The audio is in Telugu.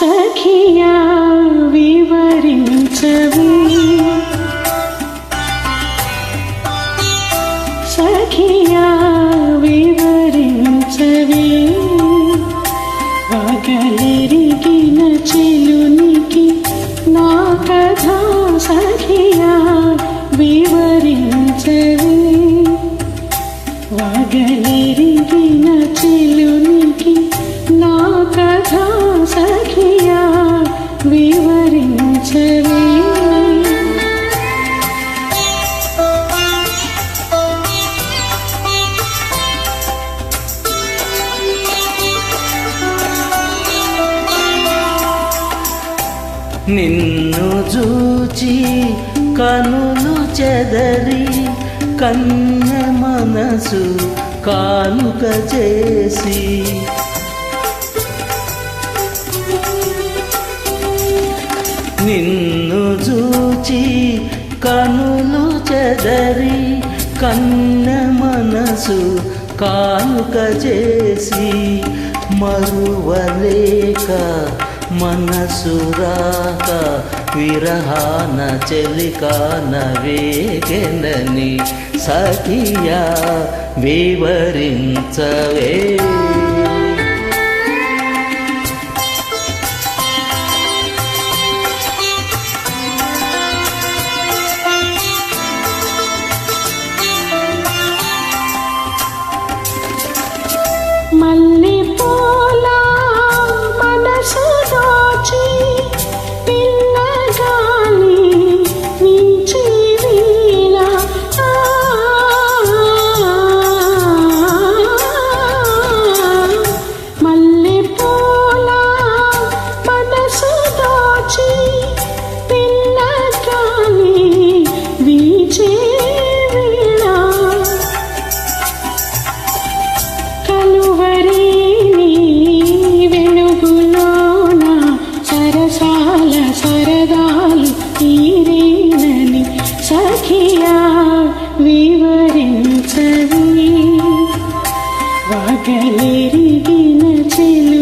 సఖియా వివరించవి. సఖియా వివరించవి. పగలెరిగిన చెలునికి నా కథ సఖియా వివరించవి. పగలెరిగిన చెలుని నిన్ను చూచి కనులు చెదరి కన్య మనసు కానుక చేసి. నిన్ను చూచి కనులు చెదరి కన్న మనసు కానుక చేసి. మరువలేక మనసురాక విరహాన చెలికాన వేగెనని సఖియా వివరించవే. మళ్ళీ వివరించని వాగలిరిగిన చెలి